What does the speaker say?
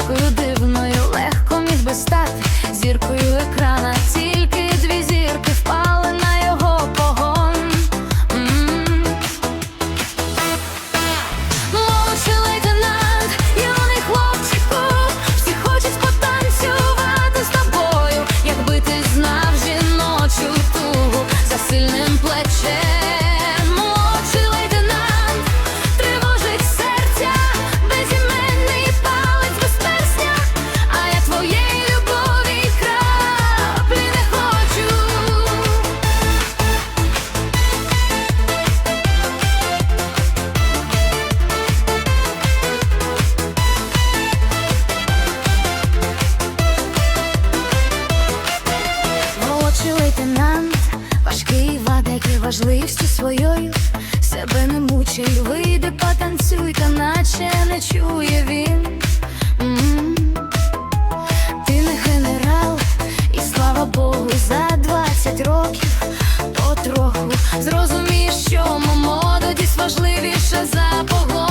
Кішкою дим Старший лейтенант, важкий вадики важливістю своєю, себе не мучай, Вийде, потанцюй, та наче не чує він. М -м -м. Ти не генерал, і слава Богу, за 20 років потроху зрозумієш, що молодість важливіше за погоду.